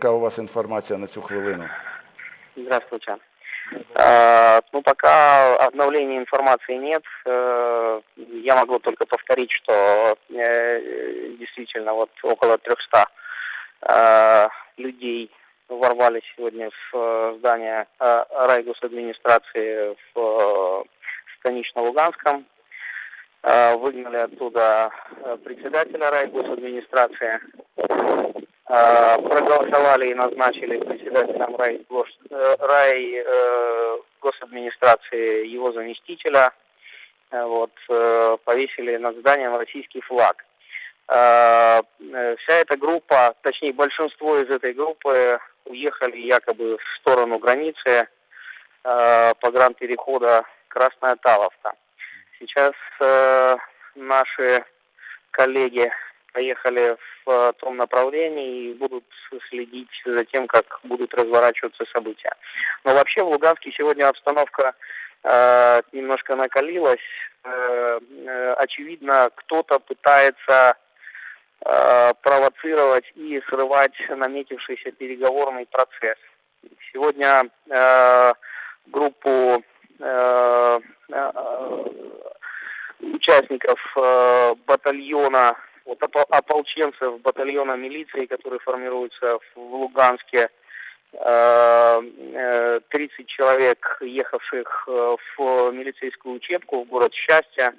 Яка у вас інформація на цю хвилину? Здравствуйте. Э, Ну, пока обновления информации нет. Э, Я могу только повторить, что э, действительно вот около 300 э, людей ворвались сегодня в здание райгосадминистрации в станично-луганском. Выгнали оттуда председателя райгосадминистрации. Э, проголосовали и назначили председателем рай, гос- э, рай э, госадминистрации его заместителя. Э, Вот, э, повесили над зданием российский флаг. Э, э, Вся эта группа, точнее большинство из этой группы уехали якобы в сторону границы э, погранперехода Красная Таловка. Сейчас э, наши коллеги поехали в э, том направлении и будут следить за тем, как будут разворачиваться события. Но вообще в Луганске сегодня обстановка э, немножко накалилась. Э, э, очевидно, кто-то пытается э, провоцировать и срывать наметившийся переговорный процесс. Сегодня э, группу э, э, участников э, батальона, опо- ополченцев батальона милиции, который формируется в Луганске, э, э, 30 человек, ехавших э, в милицейскую учебку в город Счастья,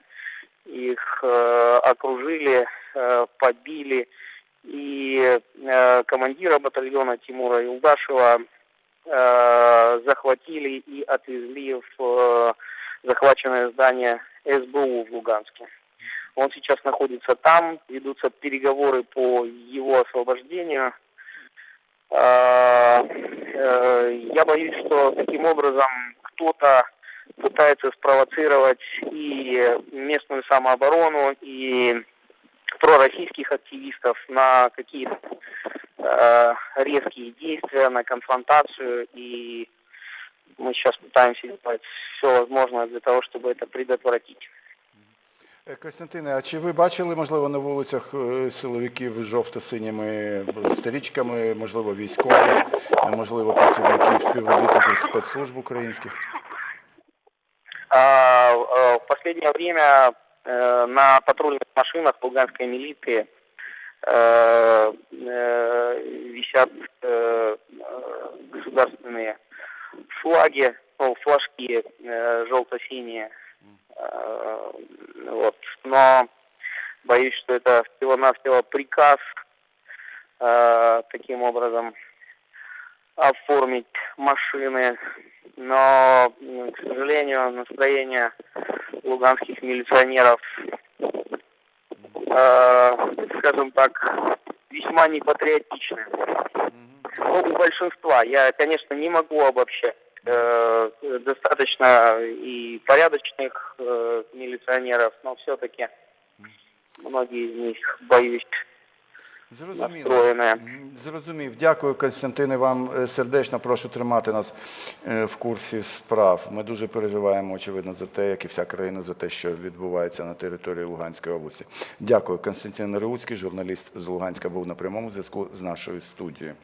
их э, окружили, э, побили, и э, командира батальона Тимура Юлдашева э, захватили и отвезли в э, захваченное здание СБУ в Луганске. Он сейчас находится там, ведутся переговоры по его освобождению. А, э, Я боюсь, что таким образом кто-то пытается спровоцировать и местную самооборону, и пророссийских активистов на какие-то э, резкие действия, на конфронтацию, и мы сейчас пытаемся делать все возможное для того, чтобы это предотвратить. Е, Костянтине, а чи ви бачили, можливо, на вулицях е, силовиків з жовто-синіми стрічками, можливо, військових, е, можливо, працівників, співробітників спецслужб українських? А, э, В последнее время э, на патрульных машинах луганской милиции э, э, висят э, э, государственные флаги, ну, флажки э, желто-синие. Э, Вот. Но боюсь, что это всего-навсего приказ э, таким образом оформить машины. Но, к сожалению, настроение луганских милиционеров, э, скажем так, весьма непатриотичны. Ну, у большинства. Я, конечно, не могу обобщать. Э, достаточно и порядочных э, милиционеров, но все-таки многие из них, боюсь, Зрозуміло. настроєне. Мгм, Зрозумів. Дякую, Константине. Вам е, сердечно прошу тримати нас е, в курсі справ. Ми дуже переживаємо, очевидно, за те, як і вся країна, за те, що відбувається на території Луганської області. Дякую. Константин Реуцький, журналіст з Луганська, був на прямому зв'язку з нашою студією.